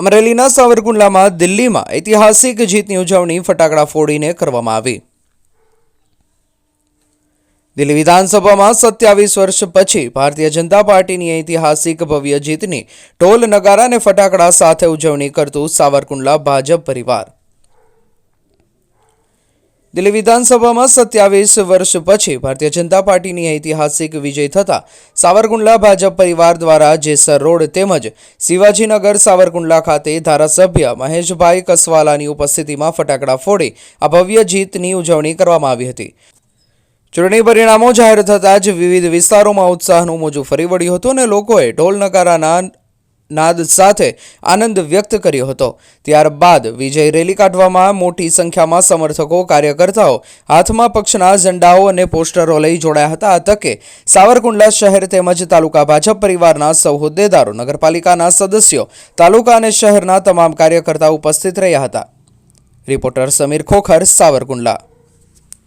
અમરેલીના સાવરકુંડલામાં દિલ્હીમાં ઐતિહાસિક જીતની ઉજવણી ફટાકડા ફોડીને કરવામાં આવી. દિલ્હી વિધાનસભામાં સત્યાવીસ વર્ષ પછી ભારતીય જનતા પાર્ટીની ઐતિહાસિક ભવ્ય જીતની ઢોલ નગારા અને ફટાકડા સાથે ઉજવણી કરતું સાવરકુંડલા ભાજપ પરિવાર. દિલ્હી વિધાનસભામાં સત્યાવીસ વર્ષ પછી ભારતીય જનતા પાર્ટીની ઐતિહાસિક વિજય થતા સાવરકુંડલા ભાજપ પરિવાર દ્વારા જેસર રોડ તેમજ શિવાજીનગર સાવરકુંડલા ખાતે ધારાસભ્ય મહેશભાઈ કસવાલાની ઉપસ્થિતિમાં ફટાકડા ફોડી આ ભવ્ય જીતની ઉજવણી કરવામાં આવી હતી. ચૂંટણી પરિણામો જાહેર થતાં જ વિવિધ વિસ્તારોમાં ઉત્સાહનું મોજું ફરી વળ્યું હતું અને લોકોએ ઢોલ નગારાના નાદ સાથે આનંદ વ્યક્ત કર્યો હતો. ત્યારબાદ વિજય રેલી કાઢવામાં મોટી સંખ્યામાં સમર્થકો, કાર્યકર્તાઓ હાથમાં પક્ષના ઝંડાઓ અને પોસ્ટરો લઈ જોડાયા હતા. આ તકે સાવરકુંડલા શહેર તેમજ તાલુકા ભાજપ પરિવારના સૌ હોદ્દેદારો, નગરપાલિકાના સદસ્યો, તાલુકા અને શહેરના તમામ કાર્યકર્તાઓ ઉપસ્થિત રહ્યા હતા. રિપોર્ટર સમીર ખોખર, સાવરકુંડલા.